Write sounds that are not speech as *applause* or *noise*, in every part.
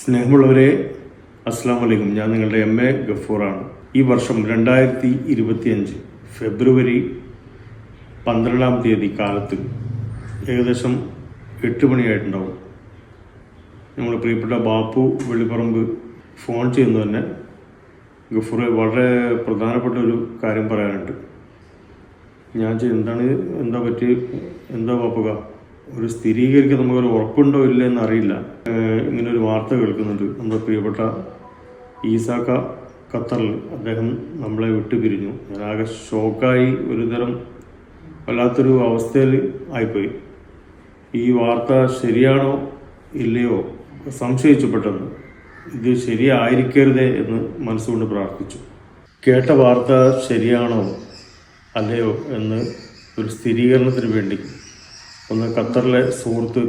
സ്നേഹമുള്ളവരെ അസ്സാം വലൈക്കും ഞാൻ നിങ്ങളുടെ എം. എ. ഗഫൂറാണ് ഈ വർഷം രണ്ടായിരത്തി ഇരുപത്തിയഞ്ച് ഫെബ്രുവരി പന്ത്രണ്ടാം തീയതി കാലത്ത് ഏകദേശം എട്ട് മണിയായിട്ടുണ്ടാവും. നമ്മുടെ പ്രിയപ്പെട്ട ബാപ്പു വെള്ളിപ്പറമ്പ് ഫോൺ ചെയ്യുന്നു തന്നെ ഗഫൂറെ വളരെ പ്രധാനപ്പെട്ട ഒരു കാര്യം പറയാനുണ്ട്. ഞാൻ എന്താണ് എന്താ പറ്റി എന്താ പാപ്പുക ഒരു സ്ഥിരീകരിക്കാൻ നമുക്കൊരു ഉറപ്പുണ്ടോ ഇല്ല എന്നറിയില്ല. ഇങ്ങനെ ഒരു വാർത്ത കേൾക്കുന്നുണ്ട്. നമ്മുടെ പ്രിയപ്പെട്ട ഈസാക്ക ഖത്തറിൽ അദ്ദേഹം നമ്മളെ വിട്ടുപിരിഞ്ഞു. ഞാൻ ആകെ ഷോക്കായി ഒരുതരം വല്ലാത്തൊരു അവസ്ഥയിൽ ആയിപ്പോയി. ഈ വാർത്ത ശരിയാണോ ഇല്ലയോ സംശയിച്ചു പെട്ടെന്ന്. ഇത് ശരിയായിരിക്കരുതേ എന്ന് മനസ്സുകൊണ്ട് പ്രാർത്ഥിച്ചു. കേട്ട വാർത്ത ശരിയാണോ അല്ലയോ എന്ന് ഒരു സ്ഥിരീകരണത്തിന് വേണ്ടി ഒന്ന് ഖത്തറിലെ സുഹൃത്ത്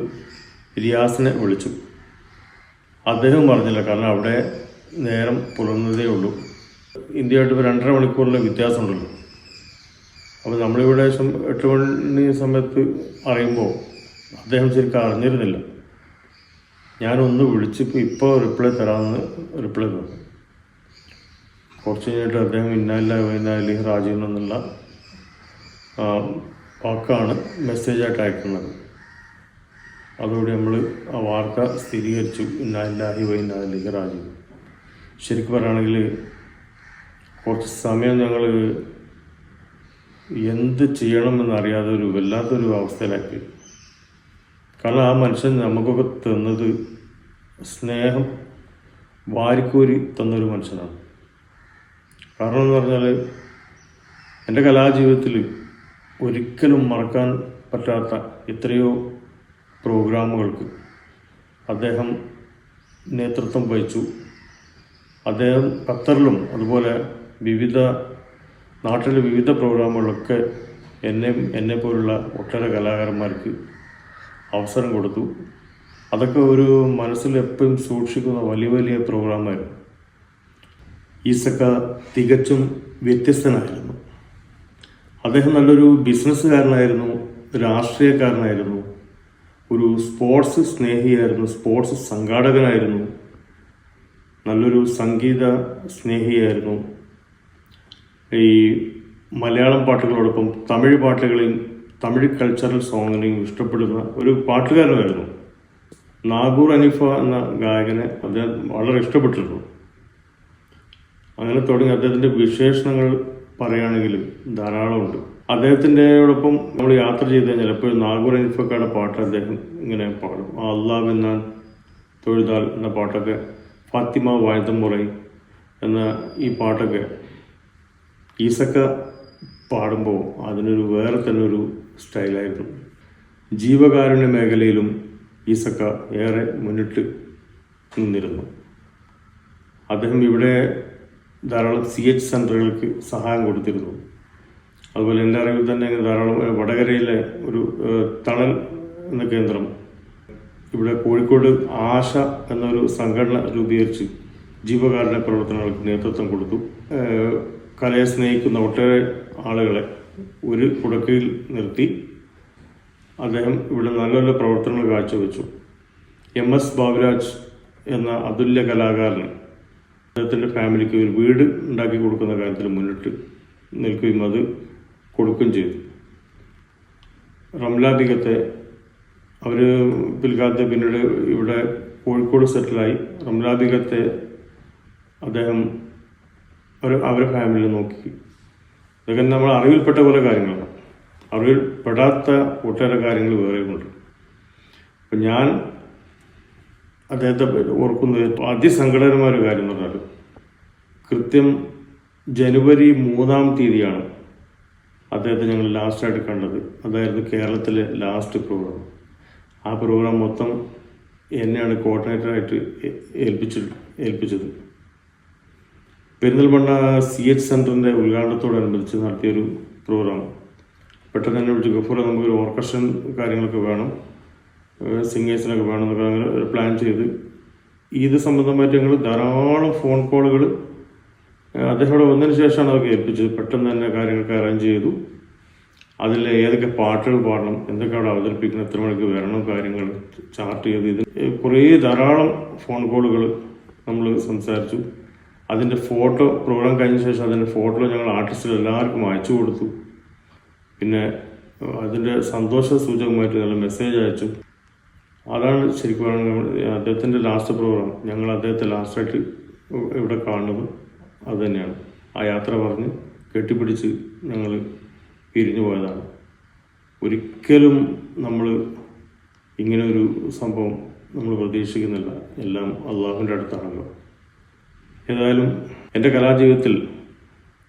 റിയാസിനെ വിളിച്ചു അദ്ദേഹം പറഞ്ഞില്ല കാരണം അവിടെ നേരം പുലർന്നതേ ഉള്ളൂ ഇന്ത്യയായിട്ട് ഇപ്പോൾ രണ്ടര മണിക്കൂറിലെ വ്യത്യാസമുണ്ടല്ലോ അപ്പോൾ നമ്മളിവിടെ എട്ട് മണി സമയത്ത് അറിയുമ്പോൾ അദ്ദേഹം ശരിക്കും അറിഞ്ഞിരുന്നില്ല ഞാനൊന്ന് വിളിച്ചിപ്പോൾ ഇപ്പോൾ റിപ്ലൈ തരാമെന്ന് റിപ്ലൈ തന്നു കുറച്ച് കഴിഞ്ഞിട്ട് അദ്ദേഹം ഇന്നാലില്ല ഇന്നാലി റാജീവ് വാക്കാണ് മെസ്സേജായിട്ട് അയക്കുന്നത്. അതോടെ നമ്മൾ ആ വാർത്ത സ്ഥിരീകരിച്ചു. ഇന്നാലില്ലാഹി വൈന്നാലി രാജു ശരിക്കും പറയുകയാണെങ്കിൽ കുറച്ച് സമയം ഞങ്ങൾ എന്ത് ചെയ്യണമെന്നറിയാതെ ഒരു വല്ലാത്തൊരു അവസ്ഥയിലാക്കി. കാരണം ആ മനുഷ്യൻ നമുക്കൊക്കെ തന്നത് സ്നേഹം വാരിക്കോരി തന്നൊരു മനുഷ്യനാണ്. കാരണം എന്ന് പറഞ്ഞാൽ എന്റെ കലാജീവിതത്തിൽ ഒരിക്കലും മറക്കാൻ പറ്റാത്ത എത്രയോ പ്രോഗ്രാമുകൾക്ക് അദ്ദേഹം നേതൃത്വം വഹിച്ചു. അദ്ദേഹം ഖത്തറിലും അതുപോലെ വിവിധ നാട്ടിലെ വിവിധ പ്രോഗ്രാമുകളൊക്കെ എന്നെ എന്നെ പോലുള്ള ഒട്ടേറെ കലാകാരന്മാർക്ക് അവസരം കൊടുത്തു. അതൊക്കെ ഒരു മനസ്സിൽ എപ്പോഴും സൂക്ഷിക്കുന്ന വലിയ വലിയ പ്രോഗ്രാമായിരുന്നു. ഈസക്ക തികച്ചും വ്യത്യസ്തനായിരുന്നു. അദ്ദേഹം നല്ലൊരു ബിസിനസ്സുകാരനായിരുന്നു രാഷ്ട്രീയക്കാരനായിരുന്നു ഒരു സ്പോർട്സ് സ്നേഹിയായിരുന്നു സ്പോർട്സ് സംഘാടകനായിരുന്നു നല്ലൊരു സംഗീത സ്നേഹിയായിരുന്നു. ഈ മലയാളം പാട്ടുകളോടൊപ്പം തമിഴ് പാട്ടുകളെയും തമിഴ് കൾച്ചറൽ സോങ്ങിനെയും ഇഷ്ടപ്പെടുന്ന ഒരു പാട്ടുകാരനായിരുന്നു. നാഗൂർ അനീഫ എന്ന ഗായകനെ അദ്ദേഹം വളരെ ഇഷ്ടപ്പെട്ടിരുന്നു. അങ്ങനെ തുടങ്ങി അദ്ദേഹത്തിന്റെ വിശേഷണങ്ങൾ പറയുകയാണെങ്കിൽ ധാരാളമുണ്ട്. അദ്ദേഹത്തിന്റെയോടൊപ്പം നമ്മൾ യാത്ര ചെയ്ത് കഴിഞ്ഞാൽ എപ്പോഴും നാഗൂർ ഇൻഫക്കാരുടെ പാട്ട് അദ്ദേഹം ഇങ്ങനെ പാടും. ആ അള്ളാഹ് എന്ന തൊഴുതാൽ എന്ന പാട്ടൊക്കെ ഫാത്തിമ വായതമുറൈ എന്ന ഈ പാട്ടൊക്കെ ഈസക്ക പാടുമ്പോൾ അതിനൊരു വേറെ തന്നെ ഒരു സ്റ്റൈലായിരുന്നു. ജീവകാരുണ്യ മേഖലയിലും ഈസക്ക ഏറെ മുന്നിട്ട് നിന്നിരുന്നു. അദ്ദേഹം ഇവിടെ ധാരാളം സി എച്ച് സെന്ററുകൾക്ക് സഹായം കൊടുത്തിരുന്നു. അതുപോലെ എന്റെ അറിവിൽ തന്നെ ധാരാളം വടകരയിലെ ഒരു തണൽ എന്ന കേന്ദ്രം ഇവിടെ കോഴിക്കോട് ആശ എന്നൊരു സംഘടന രൂപീകരിച്ച് ജീവകാരുണ്യ പ്രവർത്തനങ്ങൾക്ക് നേതൃത്വം കൊടുത്തു. കലയെ സ്നേഹിക്കുന്ന ഒട്ടേറെ ആളുകളെ ഒരു കുടക്കയിൽ നിർത്തി അദ്ദേഹം ഇവിടെ നല്ല നല്ല പ്രവർത്തനങ്ങൾ കാഴ്ചവെച്ചു. എം എസ് ബാബുരാജ് എന്ന അതുല്യ കലാകാരന് അദ്ദേഹത്തിന്റെ ഫാമിലിക്ക് ഒരു വീട് ഉണ്ടാക്കി കൊടുക്കുന്ന കാര്യത്തിൽ മുന്നിട്ട് നിൽക്കുകയും അത് കൊടുക്കുകയും ചെയ്തു. റംലാബികത്തെ അവർ പിൽക്കാലത്ത് പിന്നീട് ഇവിടെ കോഴിക്കോട് സെറ്റിലായി. റംലാബികത്തെ അദ്ദേഹം അവർ അവരെ ഫാമിലി നോക്കി. ഇതൊക്കെ നമ്മൾ അറിവിൽപ്പെട്ട പോലെ കാര്യങ്ങളാണ്. അറിവിൽപ്പെടാത്ത ഒട്ടേറെ കാര്യങ്ങൾ വേറെയുമുണ്ട് അപ്പം ഞാൻ അദ്ദേഹത്തെ ഓർക്കുന്നത് അതിസങ്കടകരമായ ഒരു കാര്യം എന്ന് പറഞ്ഞാൽ കൃത്യം ജനുവരി മൂന്നാം തീയതിയാണ് അദ്ദേഹത്തെ ഞങ്ങൾ ലാസ്റ്റായിട്ട് കണ്ടത്. അതായിരുന്നു കേരളത്തിലെ ലാസ്റ്റ് പ്രോഗ്രാം ആ പ്രോഗ്രാം മൊത്തം എന്നെയാണ് കോർഡിനേറ്ററായിട്ട് ഏൽപ്പിച്ചു ഏൽപ്പിച്ചത്. പെരിന്തൽമണ്ണ സി എച്ച് സെന്ററിന്റെ ഉദ്ഘാടനത്തോടനുബന്ധിച്ച് നടത്തിയൊരു പ്രോഗ്രാം പെട്ടെന്ന് തന്നെ വിളിച്ചു. ഗഫൂർ നമുക്കൊരു ഓർക്കസ്ട്രൻ കാര്യങ്ങളൊക്കെ വേണം. സിംഗേഴ്സിനൊക്കെ വേണമെന്നൊക്കെ അങ്ങനെ ഒരു പ്ലാൻ ചെയ്ത് ഇത് സംബന്ധമായിട്ട് ഞങ്ങൾ ധാരാളം ഫോൺ കോളുകൾ അദ്ദേഹം ഇവിടെ വന്നതിന് ശേഷമാണ് അതൊക്കെ ഏൽപ്പിച്ചത്. പെട്ടെന്ന് തന്നെ കാര്യങ്ങളൊക്കെ അറേഞ്ച് ചെയ്തു. അതിൽ ഏതൊക്കെ പാട്ടുകൾ പാടണം എന്തൊക്കെ അവിടെ അവതരിപ്പിക്കണം എത്ര മണിക്ക് വരണം കാര്യങ്ങൾ ചാർട്ട് ചെയ്ത് ഇത് കുറേ ധാരാളം ഫോൺ കോളുകൾ നമ്മൾ സംസാരിച്ചു. അതിന്റെ ഫോട്ടോ പ്രോഗ്രാം കഴിഞ്ഞ ശേഷം അതിന്റെ ഫോട്ടോ ഞങ്ങൾ ആർട്ടിസ്റ്റിൽ എല്ലാവർക്കും അയച്ചു കൊടുത്തു. പിന്നെ അതിന്റെ സന്തോഷ സൂചകമായിട്ട് ഞങ്ങൾ മെസ്സേജ് അയച്ചു. അതാണ് ശരിക്കും അദ്ദേഹത്തിന്റെ ലാസ്റ്റ് പ്രോഗ്രാം ഞങ്ങൾ അദ്ദേഹത്തെ ലാസ്റ്റായിട്ട് ഇവിടെ കാണുന്നത് അത് തന്നെയാണ്. ആ യാത്ര പറഞ്ഞ് കെട്ടിപ്പിടിച്ച് ഞങ്ങൾ പിരിഞ്ഞു പോയതാണ്. ഒരിക്കലും നമ്മൾ ഇങ്ങനെ ഒരു സംഭവം നമ്മൾ പ്രതീക്ഷിക്കുന്നില്ല. എല്ലാം അള്ളാഹുവിന്റെ അടുത്താണല്ലോ. ഏതായാലും എന്റെ കലാജീവിതത്തിൽ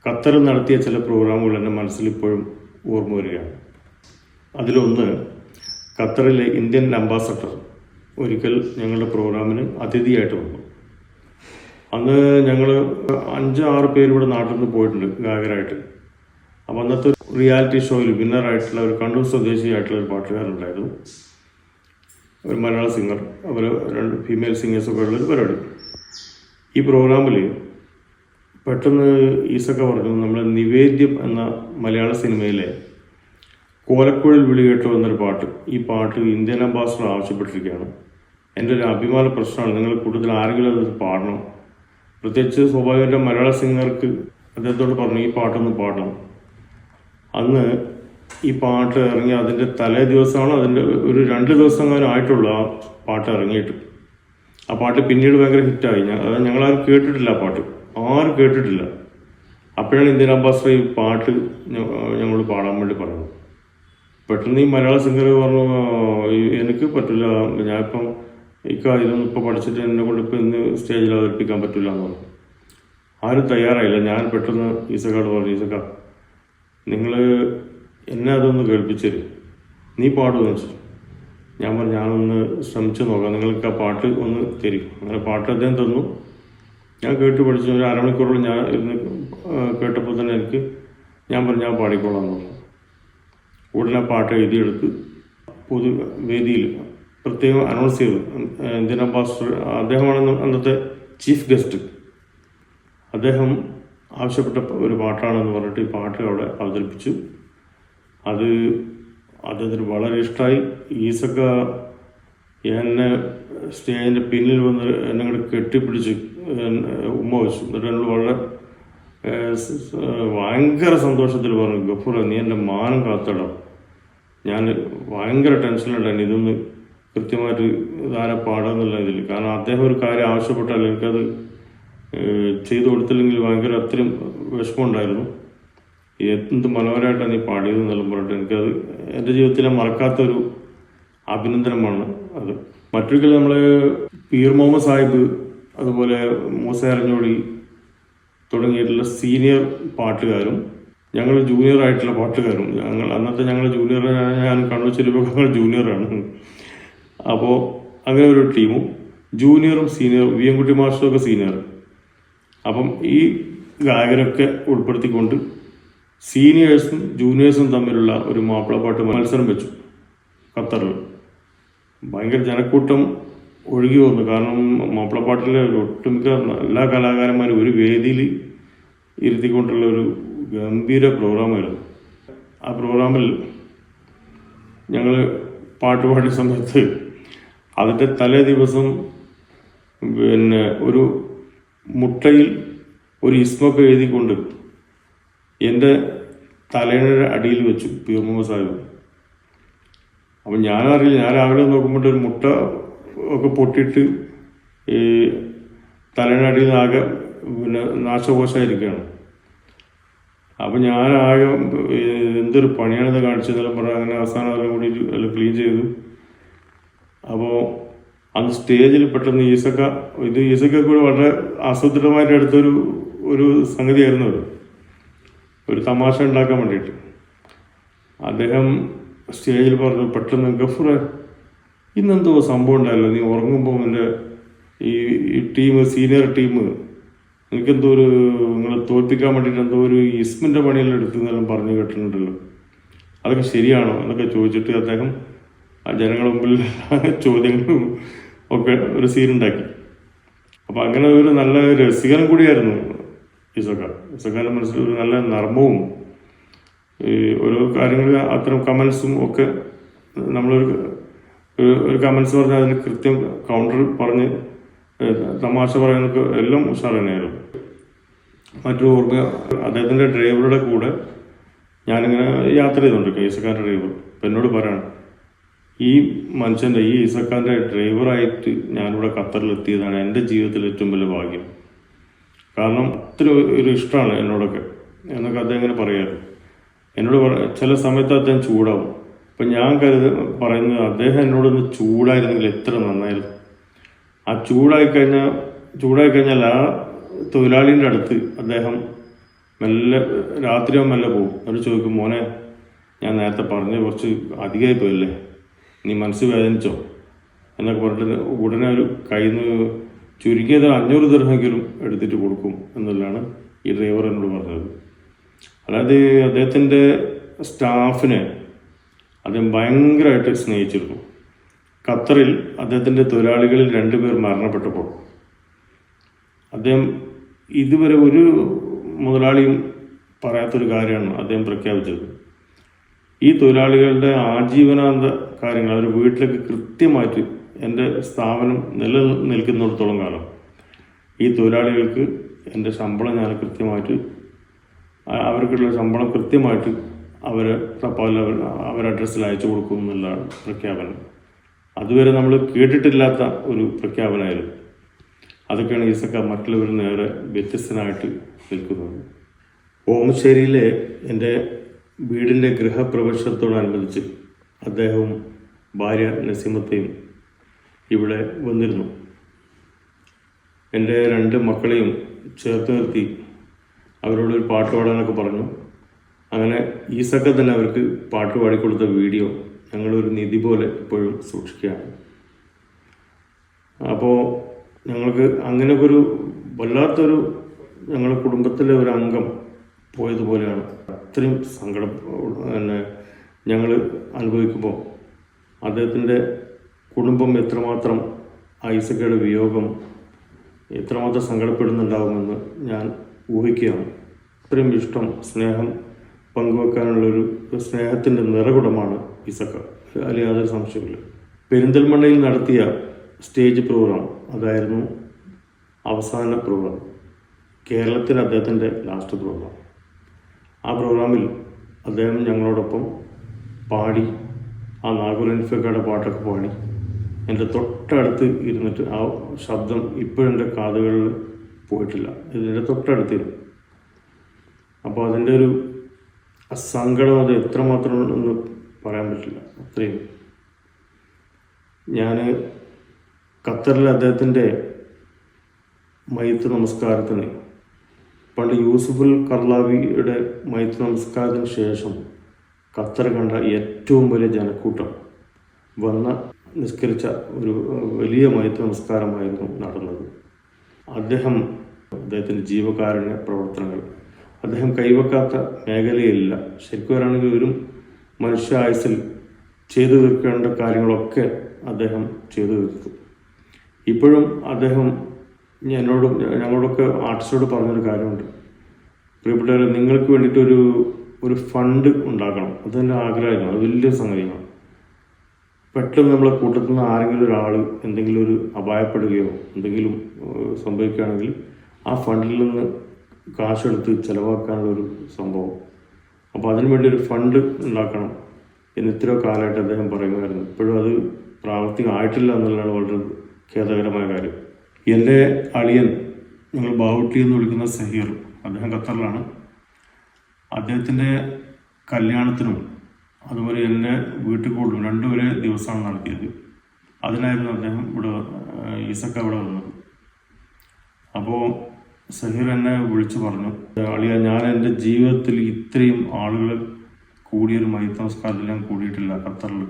ഖത്തറിൽ നടത്തിയ ചില പ്രോഗ്രാമുകൾ എന്റെ മനസ്സിൽ ഇപ്പോഴും ഓർമ്മ വരികയാണ്. അതിലൊന്ന് ഖത്തറിലെ ഇന്ത്യൻ അംബാസഡർ ഒരിക്കൽ ഞങ്ങളുടെ പ്രോഗ്രാമിന് അതിഥിയായിട്ട് വന്നു. അന്ന് ഞങ്ങൾ അഞ്ച് ആറ് പേര് ഇവിടെ നാട്ടിൽ നിന്ന് പോയിട്ടുണ്ട് ഗായകരായിട്ട്. അപ്പോൾ അന്നത്തെ റിയാലിറ്റി ഷോയിൽ വിന്നറായിട്ടുള്ള ഒരു കണ്ണൂർ സ്വദേശിയായിട്ടുള്ള ഒരു പാട്ടുകാരുണ്ടായിരുന്നു ഒരു മലയാള സിംഗർ. അവർ രണ്ട് ഫീമെയിൽ സിംഗേഴ്സൊക്കെ ഉള്ളൊരു പരിപാടി. ഈ പ്രോഗ്രാമിൽ പെട്ടെന്ന് ഈസൊക്കെ പറഞ്ഞു നമ്മൾ നിവേദ്യം എന്ന മലയാള സിനിമയിലെ കോലക്കുഴൽ വിളി കേട്ടോ എന്നൊരു പാട്ട്. ഈ പാട്ട് ഇന്ത്യൻ അംബാസഡർ ആവശ്യപ്പെട്ടിരിക്കുകയാണ്. എന്റെ ഒരു അഭിമാന പ്രശ്നമാണ്. നിങ്ങൾ കൂടുതൽ ആരെങ്കിലും അത് പാടണം. പ്രത്യേകിച്ച് സ്വാഭാവികമായിട്ട് മലയാള സിംഗർക്ക് അദ്ദേഹത്തോട് പറഞ്ഞു ഈ പാട്ടൊന്ന് പാടണം. അന്ന് ഈ പാട്ട് ഇറങ്ങി അതിന്റെ തലേ ദിവസമാണ് അതിന്റെ ഒരു രണ്ട് ദിവസം കാലം ആയിട്ടുള്ളൂ ആ പാട്ട് ഇറങ്ങിയിട്ട്. ആ പാട്ട് പിന്നീട് ഭയങ്കര ഹിറ്റായി. ഞാൻ അതായത് ഞങ്ങളാരും കേട്ടിട്ടില്ല ആ പാട്ട്. ആരും കേട്ടിട്ടില്ല. അപ്പോഴാണ് ഇന്ത്യൻ അംബാസഡർ ഈ പാട്ട് ഞങ്ങൾ പാടാൻ വേണ്ടി പറയുന്നത്. പെട്ടെന്ന് ഈ മലയാള സിംഗർ പറഞ്ഞു "ആ, ഈ- എനിക്ക് പറ്റില്ല ഞാനിപ്പം ഈ ഇതൊന്നും ഇപ്പോൾ പഠിച്ചിട്ട് എന്നെ കൊണ്ട് ഇപ്പം ഇന്ന് സ്റ്റേജിൽ അവതരിപ്പിക്കാൻ പറ്റില്ല എന്ന് പറഞ്ഞു. ആരും തയ്യാറായില്ല. ഞാൻ പെട്ടെന്ന് ഈസക്കാട് പറഞ്ഞു ഈസക്ക നിങ്ങൾ എന്നെ അതൊന്ന് കേൾപ്പിച്ചത് നീ പാടുമെന്ന് വെച്ചു ഞാൻ പറഞ്ഞു ഞാനൊന്ന് ശ്രമിച്ചു നോക്കാം. നിങ്ങൾക്ക് ആ പാട്ട് ഒന്ന് തരും. അങ്ങനെ പാട്ട് അദ്ദേഹം തന്നു. ഞാൻ കേട്ട് പഠിച്ചു ഒരു അരമണിക്കൂറോളം ഞാൻ ഇരുന്ന് കേട്ടപ്പോൾ തന്നെ എനിക്ക് ഞാൻ പറഞ്ഞു ഞാൻ പാടിക്കോളാം എന്ന് പറഞ്ഞു. ഉടനെ പാട്ട് എഴുതിയെടുത്ത് പൊതു വേദിയിൽ പ്രത്യേകം അനൗൺസ് ചെയ്തു. ഇന്ത്യൻ അംബാസിഡർ അദ്ദേഹമാണ് അന്നത്തെ ചീഫ് ഗസ്റ്റ് അദ്ദേഹം ആവശ്യപ്പെട്ട ഒരു പാട്ടാണെന്ന് പറഞ്ഞിട്ട് ഈ പാട്ട് അവിടെ അവതരിപ്പിച്ചു. അത് അദ്ദേഹത്തിന് വളരെ ഇഷ്ടമായി ഈസക്ക എന്നെ സ്റ്റേജിന്റെ പിന്നിൽ വന്ന് എന്നെ കൂടെ കെട്ടിപ്പിടിച്ച് ഉമ്മ വെച്ചു. എന്നിട്ട് എന്നോട് വളരെ ഭയങ്കര സന്തോഷത്തിൽ പറഞ്ഞു ഗഫൂർ നീ എന്റെ മാനം കാത്തടം. ഞാൻ ഭയങ്കര ടെൻഷനിലുണ്ടായിരുന്നു ഇതൊന്ന് കൃത്യമായിട്ട് ഇതാരെ പാടാന്നുള്ള ഇതിൽ. കാരണം അദ്ദേഹം ഒരു കാര്യം ആവശ്യപ്പെട്ടാൽ എനിക്കത് ചെയ്തു കൊടുത്തില്ലെങ്കിൽ ഭയങ്കര അത്രയും വിഷമമുണ്ടായിരുന്നു. എന്ത് മനോഹരമായിട്ടാണ് നീ പാടിയത് എന്നെല്ലാം പറഞ്ഞിട്ട് എനിക്കത് എന്റെ ജീവിതത്തിലെ മറക്കാത്തൊരു അഭിനന്ദനമാണ് അത്. മറ്റൊരിക്കൽ നമ്മൾ പീർ മുഹമ്മദ് സാഹിബ് അതുപോലെ മൂസ അരഞ്ഞോടി തുടങ്ങിയിട്ടുള്ള സീനിയർ പാട്ടുകാരും ഞങ്ങൾ ജൂനിയർ ആയിട്ടുള്ള പാട്ടുകാരും ഞങ്ങൾ അന്നത്തെ ഞങ്ങൾ ജൂനിയർ ഞാൻ കണ്ണൂർ ചെല്ലുമ്പോൾ ജൂനിയറാണ് അപ്പോൾ അങ്ങനെ ഒരു ടീമും ജൂനിയറും സീനിയറും വി എൻകുട്ടി മാസ്റ്ററും ഒക്കെ സീനിയർ അപ്പം ഈ ഗായകരൊക്കെ ഉൾപ്പെടുത്തിക്കൊണ്ട് സീനിയേഴ്സും ജൂനിയേഴ്സും തമ്മിലുള്ള ഒരു മാപ്പിളപ്പാട്ട് മത്സരം വെച്ചു ഖത്തറിൽ ഭയങ്കര ജനക്കൂട്ടം ഒഴുകി വന്നു. കാരണം മാപ്പിളപ്പാട്ടിലെ ഒട്ടുമിക്ക എല്ലാ കലാകാരന്മാരും ഒരു വേദിയിൽ ഇരുത്തിക്കൊണ്ടുള്ള ഒരു ഗംഭീര പ്രോഗ്രാമായിരുന്നു. ആ പ്രോഗ്രാമിൽ ഞങ്ങൾ പാട്ട് പാടിയ സമയത്ത് അതിന്റെ തലേ ദിവസം പിന്നെ ഒരു മുട്ടയിൽ ഒരു ഇസ്മൊക്കെ എഴുതിക്കൊണ്ട് എന്റെ തലയുടെ അടിയിൽ വെച്ചു പീർ മുഹമ്മദ് സാഹിബ്. അപ്പം ഞാനറിയില്ല ഞാൻ രാവിലെ നോക്കുമ്പോൾ ഒരു മുട്ട ഒക്കെ പൊട്ടിയിട്ട് ഈ തലയുടെ അടിയിൽ ആകെ പിന്നെ നാശകോശമായിരിക്കുകയാണ്. അപ്പം ഞാനാകെ എന്തൊരു പണിയാണിത് കാണിച്ചതെല്ലാം പറഞ്ഞാൽ അങ്ങനെ അവസാനം എല്ലാം കൂടി എല്ലാം ക്ലീൻ ചെയ്തു. അപ്പോൾ അന്ന് സ്റ്റേജിൽ പെട്ടെന്ന് ഈസക്ക ഇത് ഈസക്ക കൂടെ വളരെ ആസൂത്രിതമായിട്ട് എടുത്തൊരു ഒരു സംഗതിയായിരുന്നു അത്. ഒരു തമാശ ഉണ്ടാക്കാൻ വേണ്ടിയിട്ട്. അദ്ദേഹം സ്റ്റേജിൽ പറഞ്ഞു പെട്ടെന്ന് ഗഫൂറെ ഇന്നെന്തോ സംഭവം ഉണ്ടായല്ലോ? നീ ഉറങ്ങുമ്പോൾ എന്റെ ഈ ടീം സീനിയർ ടീം എനിക്കെന്തോ ഒരു നിങ്ങളെ തോൽപ്പിക്കാൻ വേണ്ടിയിട്ട് എന്തോ ഒരു ഇസ്മിന്റെ പണിയെല്ലാം എടുത്തു എന്നെല്ലാം പറഞ്ഞു കേട്ടിട്ടുണ്ടല്ലോ. അതൊക്കെ ശരിയാണോ? എന്നൊക്കെ ചോദിച്ചിട്ട് അദ്ദേഹം ആ ജനങ്ങളുടെ മുമ്പിൽ *laughs* ചോദ്യങ്ങളും ഒക്കെ ഒരു സീനുണ്ടാക്കി അപ്പോൾ അങ്ങനെ ഒരു നല്ല രസികനും കൂടിയായിരുന്നു ഇസക്ക. ഇസക്കാന്റെ മനസ്സിൽ ഒരു നല്ല നർമ്മവും ഈ ഓരോ കാര്യങ്ങൾ അത്തരം കമൻസും ഒക്കെ നമ്മളൊരു ഒരു കമൻസ് പറഞ്ഞാൽ അതിന് കൃത്യം കൗണ്ടർ പറഞ്ഞ് തമാശ പറയാനൊക്കെ എല്ലാം ഉഷാർ തന്നെയായിരുന്നു. മറ്റു ഓർമ്മ അദ്ദേഹത്തിന്റെ ഡ്രൈവറുടെ കൂടെ ഞാനിങ്ങനെ യാത്ര ചെയ്തുകൊണ്ട് ഈസക്കാരന്റെ ഡ്രൈവർ. അപ്പം എന്നോട് പറയണം ഈ മനുഷ്യന്റെ ഈ ഈസക്കാരന്റെ ഡ്രൈവറായിട്ട് ഞാനിവിടെ ഖത്തറിൽ എത്തിയതാണ് എന്റെ ജീവിതത്തിൽ ഏറ്റവും വലിയ ഭാഗ്യം. കാരണം അത്ര ഒരു ഇഷ്ടമാണ് എന്നോടൊക്കെ. എന്നൊക്കെ അദ്ദേഹം ഇങ്ങനെ പറയാറ് എന്നോട് ചില സമയത്ത് അദ്ദേഹം ചൂടാവും. അപ്പം ഞാൻ കരുത് പറയുന്നത് അദ്ദേഹം എന്നോടൊന്ന് ചൂടായിരുന്നെങ്കിൽ എത്ര നന്നായിരുന്നു. ആ ചൂടായി കഴിഞ്ഞാൽ ചൂടായി കഴിഞ്ഞാൽ ആ തൊഴിലാളിന്റെ അടുത്ത് അദ്ദേഹം മെല്ലെ രാത്രിയോ മെല്ലെ പോകും. എന്നിട്ട് ചോദിക്കും മോനെ ഞാൻ നേരത്തെ പറഞ്ഞ് കുറച്ച് അധികമായി പോയല്ലേ? നീ മനസ്സ് വേദനിച്ചോ? എന്നൊക്കെ പറഞ്ഞിട്ട് ഉടനെ ഒരു കയ്യിൽ നിന്ന് ചുരുങ്ങിയത് അഞ്ഞൂറ് ദീർഘമെങ്കിലും എടുത്തിട്ട് കൊടുക്കും എന്നുള്ളതാണ് ഈ ഡ്രൈവർ എന്നോട് പറഞ്ഞത്. അതായത് അദ്ദേഹത്തിന്റെ സ്റ്റാഫിനെ അദ്ദേഹം ഭയങ്കരമായിട്ട് സ്നേഹിച്ചിരുന്നു. ഖത്തറിൽ അദ്ദേഹത്തിന്റെ തൊഴിലാളികളിൽ രണ്ടുപേർ മരണപ്പെട്ടപ്പോൾ. അദ്ദേഹം ഇതുവരെ ഒരു മുതലാളിയും പറയാത്തൊരു കാര്യമാണ് അദ്ദേഹം പ്രഖ്യാപിച്ചത്. ഈ തൊഴിലാളികളുടെ ആജീവനാന്ത കാര്യങ്ങൾ അവർ വീട്ടിലേക്ക് കൃത്യമായിട്ട് എന്റെ സ്ഥാപനം നിലനിൽക്കുന്നിടത്തോളം കാലം ഈ തൊഴിലാളികൾക്ക് എന്റെ ശമ്പളം ഞാൻ കൃത്യമായിട്ട് അവർക്കുള്ള ശമ്പളം കൃത്യമായിട്ട് അവർ തപ്പാൽ അവർ അവരുടെ അഡ്രസ്സിൽ അയച്ചു കൊടുക്കും എന്നുള്ളതാണ് പ്രഖ്യാപനം. അതുവരെ നമ്മൾ കേട്ടിട്ടില്ലാത്ത ഒരു പ്രഖ്യാപനമായിരുന്നു. അതൊക്കെയാണ് ഈസക്ക മറ്റുള്ളവരിൽ നേരെ വ്യത്യസ്തനായിട്ട് നിൽക്കുന്നത്. ഓമശ്ശേരിയിലെ എന്റെ വീടിന്റെ ഗൃഹപ്രവേശനത്തോടനുബന്ധിച്ച് അദ്ദേഹവും ഭാര്യ നസീമത്തെയും ഇവിടെ വന്നിരുന്നു. എന്റെ രണ്ട് മക്കളെയും ചേർത്ത് നിർത്തി അവരോടൊരു പാട്ട് പാടാനൊക്കെ പറഞ്ഞു. അങ്ങനെ ഈസക്ക തന്നെ അവർക്ക് പാട്ട് പാടിക്കൊടുത്ത വീഡിയോ ഞങ്ങളൊരു നിധി പോലെ ഇപ്പോഴും സൂക്ഷിക്കുകയാണ്. അപ്പോൾ ഞങ്ങൾക്ക് അങ്ങനെയൊക്കെ ഒരു വല്ലാത്തൊരു ഞങ്ങളുടെ കുടുംബത്തിലെ ഒരു അംഗം പോയതുപോലെയാണ്. അത്രയും സങ്കടം പിന്നെ ഞങ്ങൾ അനുഭവിക്കുമ്പോൾ അദ്ദേഹത്തിന്റെ കുടുംബം എത്രമാത്രം ഐസക്കയുടെ വിയോഗം എത്രമാത്രം സങ്കടപ്പെടുന്നുണ്ടാകുമെന്ന് ഞാൻ ഊഹിക്കുകയാണ്. അത്രയും ഇഷ്ടം സ്നേഹം പങ്കുവെക്കാനുള്ളൊരു സ്നേഹത്തിന്റെ നിറകുടമാണ് ഇസക്ക. അതിൽ യാതൊരു സംശയമില്ല പെരിന്തൽമണ്ണയിൽ നടത്തിയ സ്റ്റേജ് പ്രോഗ്രാം അതായിരുന്നു അവസാന പ്രോഗ്രാം. കേരളത്തിൽ അദ്ദേഹത്തിന്റെ ലാസ്റ്റ് പ്രോഗ്രാം. ആ പ്രോഗ്രാമിൽ അദ്ദേഹം ഞങ്ങളോടൊപ്പം പാടി ആ നാഗുരൻഫക്കയുടെ പാട്ടൊക്കെ പാടി എന്റെ തൊട്ടടുത്ത് ഇരുന്നിട്ട് ആ ശബ്ദം ഇപ്പോഴും എന്റെ കാതുകളിൽ പോയിട്ടില്ല. ഇതിന്റെ തൊട്ടടുത്തിരുന്നു അപ്പോൾ അതിന്റെ ഒരു സങ്കടം അത് എത്രമാത്രം എന്ന് പറയാൻ പറ്റില്ല. അത്രയും. ഞാൻ ഖത്തറിൽ അദ്ദേഹത്തിന്റെ മൈത്ര നമസ്കാരത്തിന് പണ്ട് യൂസുഫുൽ കർലാവിയുടെ മൈത്ര നമസ്കാരത്തിന് ശേഷം ഖത്തർ കണ്ട ഏറ്റവും വലിയ ജനക്കൂട്ടം വന്ന നിസ്കരിച്ച ഒരു വലിയ മൈത്ര നമസ്കാരമായിരുന്നു നടന്നത്. അദ്ദേഹം അദ്ദേഹത്തിന്റെ ജീവകാരുണ്യ പ്രവർത്തനങ്ങൾ അദ്ദേഹം കൈവക്കാത്ത മേഖലയില്ല. ശരിക്കും പറയുകയാണെങ്കിൽ ഒരു മനുഷ്യ ആയുസിൽ ചെയ്തു തീർക്കേണ്ട കാര്യങ്ങളൊക്കെ അദ്ദേഹം ചെയ്തു തീർത്തു ഇപ്പോഴും അദ്ദേഹം എന്നോട് ഞങ്ങളോടൊക്കെ ആർട്ടിസ്റ്റോട് പറഞ്ഞൊരു കാര്യമുണ്ട്. പ്രിയപ്പെട്ടവരെ നിങ്ങൾക്ക് വേണ്ടിയിട്ടൊരു ഒരു ഫണ്ട് ഉണ്ടാക്കണം. അതെന്റെ ആഗ്രഹമായിരുന്നു. അത് വലിയ സംഗതിയാണ്. പെട്ടെന്ന് നമ്മളെ കൂട്ടത്തിൽ നിന്ന് ആരെങ്കിലും ഒരാൾ എന്തെങ്കിലും ഒരു അപായപ്പെടുകയോ എന്തെങ്കിലും സംഭവിക്കുകയാണെങ്കിൽ ആ ഫണ്ടിൽ നിന്ന് കാശെടുത്ത് ചിലവാക്കാനുള്ള ഒരു സംഭവം അപ്പോൾ അതിനു വേണ്ടി ഒരു ഫണ്ട് ഉണ്ടാക്കണം. എന്ന് ഇത്രയോ കാലമായിട്ട് അദ്ദേഹം പറയുമായിരുന്നു. ഇപ്പോഴും അത് പ്രാവർത്തികമായിട്ടില്ല എന്നുള്ളതാണ് വളരെ ഖേദകരമായ കാര്യം. എന്റെ അളിയൻ ഞങ്ങൾ ബാവുട്ടി എന്ന് വിളിക്കുന്ന സഹീർ അദ്ദേഹം ഖത്തറിലാണ്. അദ്ദേഹത്തിന്റെ കല്യാണത്തിനും അതുപോലെ എന്റെ വീട്ടിൽ കൂടും രണ്ടുപേരെ ദിവസമാണ് നടത്തിയത്. അതിനായിരുന്നു അദ്ദേഹം ഇവിടെ ഈസക്ക ഇവിടെ വന്നത്. അപ്പോൾ സഹീർ എന്നെ വിളിച്ചു പറഞ്ഞു. അളിയ ഞാൻ എന്റെ ജീവിതത്തിൽ ഇത്രയും ആളുകൾ കൂടിയൊരു മയ്യത്ത് നമസ്കാരത്തിൽ ഞാൻ കൂടിയിട്ടില്ല ഖത്തറിൽ.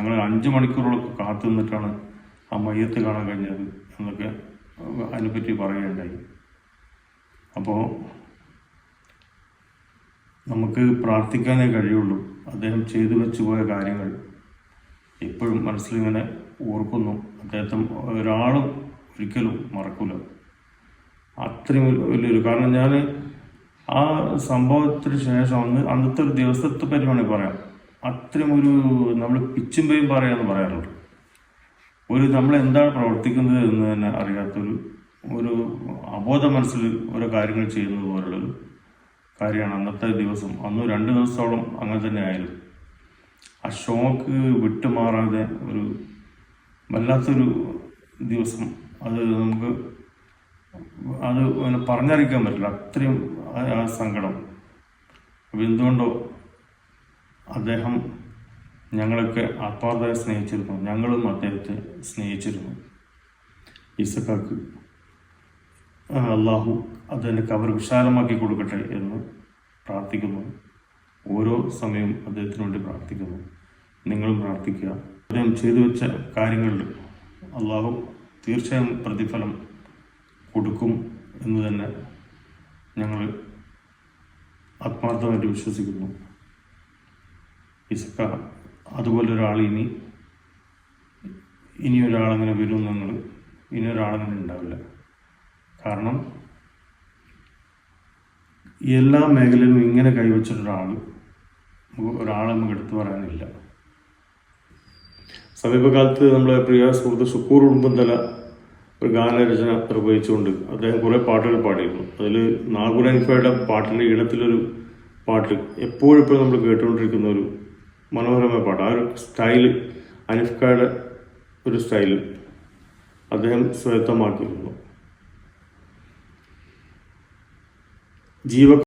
ഞങ്ങൾ അഞ്ച് മണിക്കൂറോളം കാത്തു നിന്നിട്ടാണ് ആ മയ്യത്ത് കാണാൻ കഴിഞ്ഞത് എന്നൊക്കെ അതിനെപ്പറ്റി പറയുകയുണ്ടായി. അപ്പോൾ നമുക്ക് പ്രാർത്ഥിക്കാനേ കഴിയുള്ളൂ. അദ്ദേഹം ചെയ്തു വെച്ചു പോയ കാര്യങ്ങൾ എപ്പോഴും മനസ്സിലിങ്ങനെ ഓർക്കുന്നു. അദ്ദേഹത്തെ ഒരാളും ഒരിക്കലും മറക്കില്ല അത്രയും വലിയ- വലിയൊരു കാരണം ഞാൻ ആ സംഭവത്തിന് ശേഷം അന്ന് അന്നത്തെ ഒരു ദിവസത്തെ പറ്റി വേണമെങ്കിൽ പറയാം. അത്രയും ഒരു നമ്മൾ പിച്ചും പേയും പറയാന്ന് പറയാറുണ്ട്. ഒരു നമ്മൾ എന്താണ് പ്രവർത്തിക്കുന്നത് എന്ന് തന്നെ അറിയാത്തൊരു ഒരു അബോധ മനസ്സിൽ ഓരോ കാര്യങ്ങൾ ചെയ്യുന്നത് പോലുള്ളൊരു കാര്യമാണ് അന്നത്തെ ദിവസം. അന്ന് രണ്ട് ദിവസത്തോളം അങ്ങനെ തന്നെ ആയിരുന്നു. ആ ഷോക്ക് വിട്ടുമാറാതെ ഒരു വല്ലാത്തൊരു ദിവസം. അത് നമുക്ക് അത് പറഞ്ഞറിയിക്കാൻ പറ്റില്ല. അത്രയും ആ- സങ്കടം. അപ്പോൾ എന്തുകൊണ്ടോ അദ്ദേഹം ഞങ്ങളൊക്കെ ആത്മാർത്ഥമായി സ്നേഹിച്ചിരുന്നു. ഞങ്ങളും അദ്ദേഹത്തെ സ്നേഹിച്ചിരുന്നു. ഈസക്കാക്ക് ആ, അള്ളാഹു അതിന്റെ കവർ വിശാലമാക്കി കൊടുക്കട്ടെ എന്ന് പ്രാർത്ഥിക്കുന്നു. ഓരോ സമയവും അദ്ദേഹത്തിന് വേണ്ടി പ്രാർത്ഥിക്കുന്നു. നിങ്ങളും പ്രാർത്ഥിക്കുക. അദ്ദേഹം ചെയ്തു വെച്ച കാര്യങ്ങളിൽ അള്ളാഹു തീർച്ചയായും പ്രതിഫലം കൊടുക്കും എന്ന് തന്നെ ഞങ്ങൾ ആത്മാർത്ഥമായിട്ട് വിശ്വസിക്കുന്നു. ഇസക്ക അതുപോലെ ഒരാൾ ഇനി ഇനി ഒരാളങ്ങനെ വരും ഞങ്ങൾ ഇനി ഒരാളങ്ങനെ ഉണ്ടാവില്ല. കാരണം എല്ലാ മേഖലയിലും ഇങ്ങനെ കൈവച്ചൊരാൾ ഒരാളെ നമുക്ക് എടുത്തു പറയാനില്ല. സമീപകാലത്ത് നമ്മളെ പ്രിയ സുഹൃത്ത് സുക്കൂർ ഉടുമ്പന്തല ഒരു ഗാനരചന നിർവഹിച്ചുകൊണ്ട് അദ്ദേഹം കുറേ പാട്ടുകൾ പാടിയിരുന്നു. അതിൽ നാഗുരൻഫയുടെ പാട്ടിന്റെ ഈണത്തിലൊരു പാട്ട് എപ്പോഴും നമ്മൾ കേട്ടുകൊണ്ടിരിക്കുന്ന ഒരു മനോഹരമായ പാട്ട്. ആ ഒരു സ്റ്റൈൽ അനിഫ്കയുടെ ഒരു സ്റ്റൈൽ അദ്ദേഹം സ്വയത്തമാക്കിയിരുന്നു. ജീവ